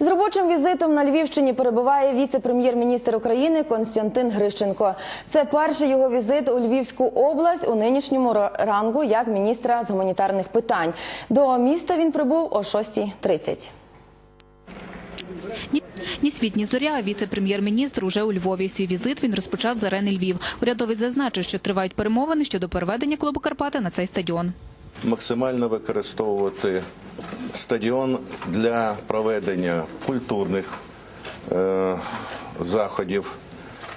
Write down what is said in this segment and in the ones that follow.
З робочим візитом на Львівщині перебуває віце-прем'єр-міністр України Константин Грищенко. Це перший його візит у Львівську область у нинішньому рангу як міністра з гуманітарних питань. До міста він прибув о 6.30. Ні, світ, ні зоря. а Віце-прем'єр-міністр уже у Львові. Свій візит він розпочав з арени Львів. Урядовець зазначив, що тривають перемовини щодо переведення клубу Карпати на цей стадіон. максимально використовувати стадіон для проведення культурних е, заходів,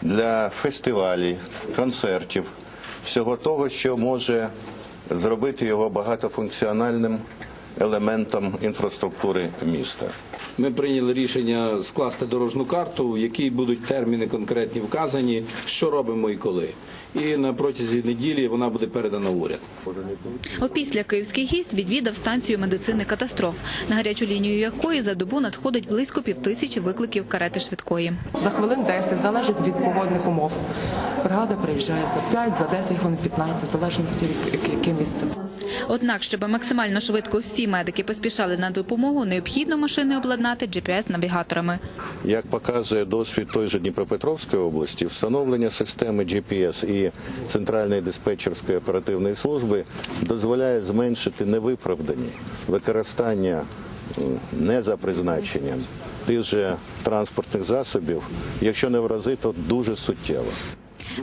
для фестивалів, концертів, всього того, що може зробити його багатофункціональним елементом інфраструктури міста. Ми прийняли рішення скласти дорожну карту, в якій будуть терміни конкретні вказані, що робимо і коли. І на протязі неділі вона буде передана в уряд. Опісля київський гість відвідав станцію медицини катастроф, на гарячу лінію якої за добу надходить близько півтисячі викликів карети швидкої. За хвилин 10, залежить від погодних умов. Бригада приїжджає за 5, за 10 хвилин 15, в залежності від яке- яке місце. Однак, щоб максимально швидко всі медики поспішали на допомогу, необхідно машини обладнати GPS-навігаторами. Як показує досвід той же Дніпропетровської області, встановлення системи GPS і центральної диспетчерської оперативної служби дозволяє зменшити невиправдані використання не за призначенням тих же транспортних засобів, якщо не в рази, то дуже суттєво.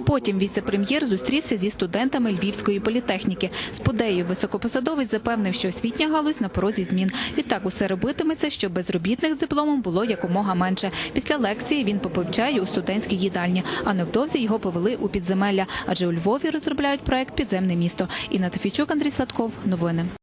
Потім віце-прем'єр зустрівся зі студентами Львівської політехніки. З подею високопосадовець запевнив, що освітня галузь на порозі змін. Відтак усе робитиметься, щоб безробітних з дипломом було якомога менше. Після лекції він попив чаю у студентській їдальні, а невдовзі його повели у підземелля, адже у Львові розробляють проект Підземне місто. Інна Тафійчук, Андрій Сладков. Новини.